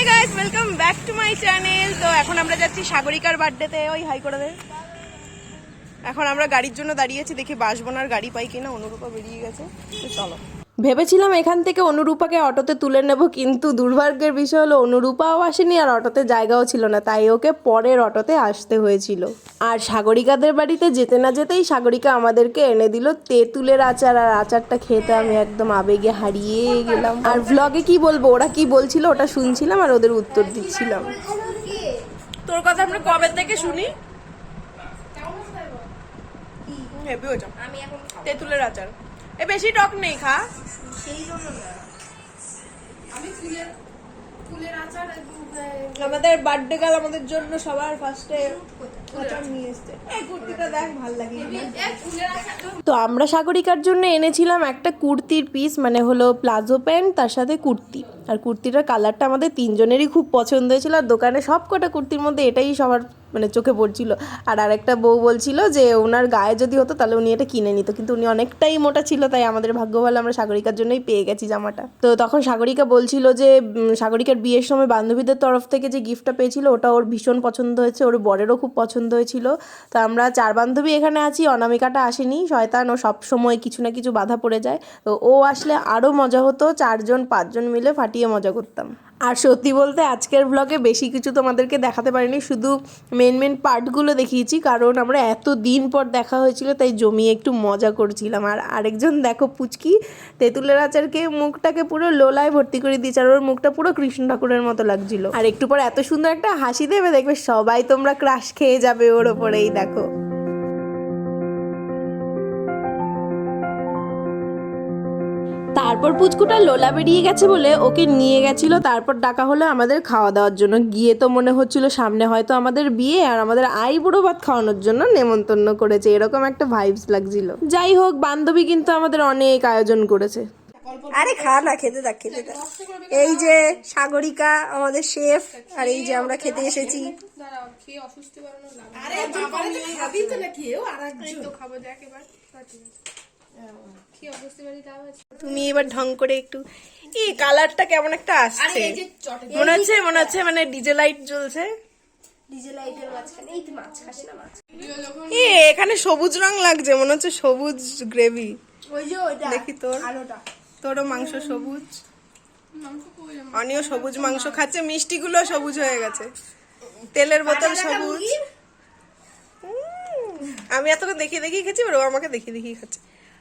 Hi guys welcome back to my channel তো এখন আমরা যাচ্ছি সাগরিকার বার্থডেতে ওই হাই করে দে। এখন আমরা গাড়ির জন্য দাঁড়িয়েছি দেখি বাসবোনার গাড়ি পাই কিনা, অনুরূপা বেরিয়ে গেছে। তো চলো। ভেবেছিলাম এখান থেকে অনুরূপাকে অটোতে তুলে নেব কিন্তু দুর্ভাগ্যের বিষয় হলো অনুরূপাও আসেনি আর অটোতে জায়গাও ছিল না তাই ওকে পরের অটোতে আসতে হয়েছিল। আর সাগরিকাদের বাড়িতে যেতে না যেতেই সাগরিকা আমাদেরকে এনে দিল তেঁতুলের আচার আর আচারটা খেতে আমি একদম আবেগে হারিয়ে গেলাম। আর ভ্লগে কি বলব ওরা কি বলছিল ওটা শুনছিলাম আর ওদের উত্তর দিচ্ছিলাম। তোর কথা আমরা কবে থেকে শুনি? তেঁতুলের আচার। এ বেশি টক নেই খা। আমাদের বার্থডে গাল আমাদের জন্য সবার ফার্স্টে আচার নিয়ে এসছে। এই কুর্তিটা দেখ ভালো লাগে। তো আমরা সাগরিকার জন্য এনেছিলাম একটা কুর্তির পিস মানে হলো প্লাজো প্যান্ট তার সাথে কুর্তি। আর কুর্তিটার কালারটা আমাদের তিনজনেরই খুব পছন্দ হয়েছিল আর দোকানে সব কটা কুর্তির মধ্যে এটাই সবার মানে চোখে পড়ছিল। আর আরেকটা বউ বলছিল যে, ওনার গায়ে যদি হতো তাহলে উনি এটা কিনে নিত। কিন্তু উনি অনেকটাই মোটা ছিল, তাই আমাদের ভাগ্য ভালো, আমরা সাগরিকার জন্যই পেয়ে গেছি জামাটা। তো তখন সাগরিকা বলছিল যে সাগরিকার বিয়ের সময় বান্ধবীদের তরফ থেকে যে গিফটটা পেয়েছিল, ওটা ওর ভীষণ পছন্দ হয়েছে, ওর বরেরও খুব পছন্দ হয়েছিল। তো আমরা চার বান্ধবী এখানে আছি, অনামিকাটা আসেনি, শয়তান, ও সব সময় কিছু না কিছু বাধা পড়ে যায়। তো ও আসলে আরও মজা হতো, চারজন, পাঁচজন মিলে ফাটিয়ে মজা করতাম। আর সত্যি বলতে আজকের ব্লগে বেশি কিছু তোমাদেরকে দেখাতে পারিনি, শুধু মেন মেন পার্টগুলো দেখিয়েছি, কারণ আমরা এত দিন পর দেখা হয়েছিল, তাই জমিয়ে একটু মজা করছিলাম। আর আরেকজন, দেখো পুচকি, তেঁতুলের আচারকে মুখটাকে পুরো লোলায় ভর্তি করে দিয়েছে, আর ওর মুখটা পুরো কৃষ্ণ ঠাকুরের মতো লাগছিল। আর একটু পর এত সুন্দর একটা হাসি দেবে, দেখবে সবাই তোমরা ক্রাশ খেয়ে যাবে ওর ওপরেই, দেখো। তারপর পুচকুটা লোলা বেরিয়ে গেছে বলে ওকে নিয়ে গেছিল তারপর ডাকা হলো আমাদের খাওয়া দাওয়ার জন্য। গিয়ে তো মনে হচ্ছিল সামনে হয়তো আমাদের বিয়ে আর আমাদের আই বুড়ো ভাত খাওয়ানোর জন্য নেমন্তন্ন করেছে এরকম একটা ভাইবস লাগছিল। যাই হোক বান্ধবী কিন্তু আমাদের অনেক আয়োজন করেছে। আরে খা না খেতে থাক খেতে থাক। এই যে সাগরিকা আমাদের শেফ আর এই যে আমরা খেতে এসেছি। তুমি এবার ঢং করে একটু এই কালারটা কেমন একটা আসছে। মনে হচ্ছে মনে হচ্ছে মানে ডিজে লাইট জ্বলছে। এ এখানে সবুজ রং লাগছে মনে হচ্ছে সবুজ গ্রেভি। দেখি তোর। তোরও মাংস সবুজ। অনিও সবুজ মাংস খাচ্ছে মিষ্টিগুলো সবুজ হয়ে গেছে। তেলের বোতল সবুজ। আমি এতক্ষণ দেখিয়ে দেখিয়ে খেয়েছি এবার ও আমাকে দেখিয়ে দেখিয়ে খাচ্ছে।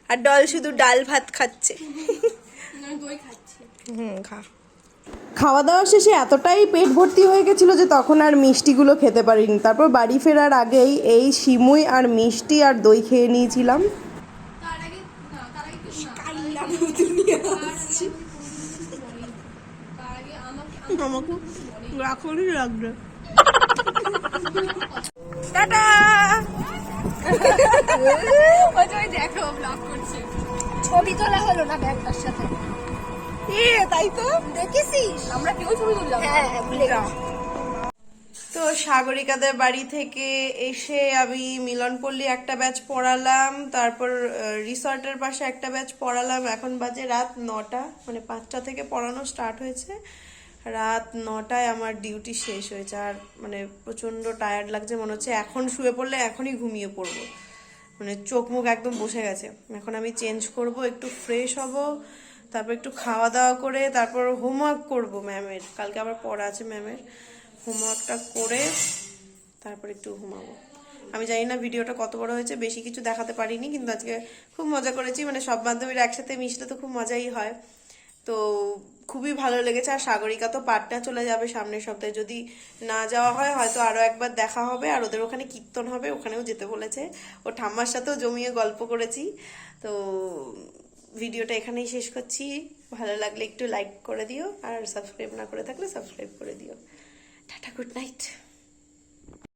আর ডল শুধু ডাল ভাত খাচ্ছে। হুম খা। খাওয়া দাওয়া শেষে এতটাই পেট ভর্তি হয়ে গেছিল যে তখন আর মিষ্টিগুলো খেতে পারিনি। তারপর বাড়ি ফেরার আগেই এই সিমুই আর মিষ্টি আর দই খেয়ে নিয়েছিলাম। আমাকে রাখুনই লাগবে টাটা! ছবি তোলা হলো না ব্যাগটার সাথে। এ তাই তো? দেখেছিস? আমরা কেউ ছবি তুললাম হ্যাঁ হ্যাঁ ভুলে তো সাগরিকাদের বাড়ি থেকে এসে আমি মিলনপল্লী একটা ব্যাচ পড়ালাম তারপর রিসর্টের পাশে একটা ব্যাচ পড়ালাম। এখন বাজে রাত নটা মানে পাঁচটা থেকে পড়ানো স্টার্ট হয়েছে। রাত নটায় আমার ডিউটি শেষ হয়েছে আর মানে প্রচণ্ড টায়ার্ড লাগছে, মনে হচ্ছে এখন শুয়ে পড়লে এখনই ঘুমিয়ে পড়ব। মানে চোখ মুখ একদম বসে গেছে। এখন আমি চেঞ্জ করব, একটু ফ্রেশ হব, তারপর একটু খাওয়া দাওয়া করে, তারপর হোমওয়ার্ক করব ম্যামের কালকে আবার পড়া আছে ম্যামের হোমওয়ার্কটা করে তারপর একটু ঘুমাবো। আমি জানি না ভিডিওটা কত বড় হয়েছে, বেশি কিছু দেখাতে পারিনি, কিন্তু আজকে খুব মজা করেছি। মানে সব বান্ধবীরা একসাথে মিশলে তো খুব মজাই হয়। তো খুবই ভালো লেগেছে। আর সাগরিকা তো পাটনা চলে যাবে সামনের সপ্তাহে। যদি না যাওয়া হয়, হয়তো আরও একবার দেখা হবে। আর ওদের ওখানে কীর্তন হবে, ওখানেও যেতে বলেছে। ও ঠাম্মার সাথেও জমিয়ে গল্প করেছি। তো ভিডিওটা এখানেই শেষ করছি। ভালো লাগলে একটু লাইক করে দিও। আর সাবস্ক্রাইব না করে থাকলে সাবস্ক্রাইব করে দিও। Tata good night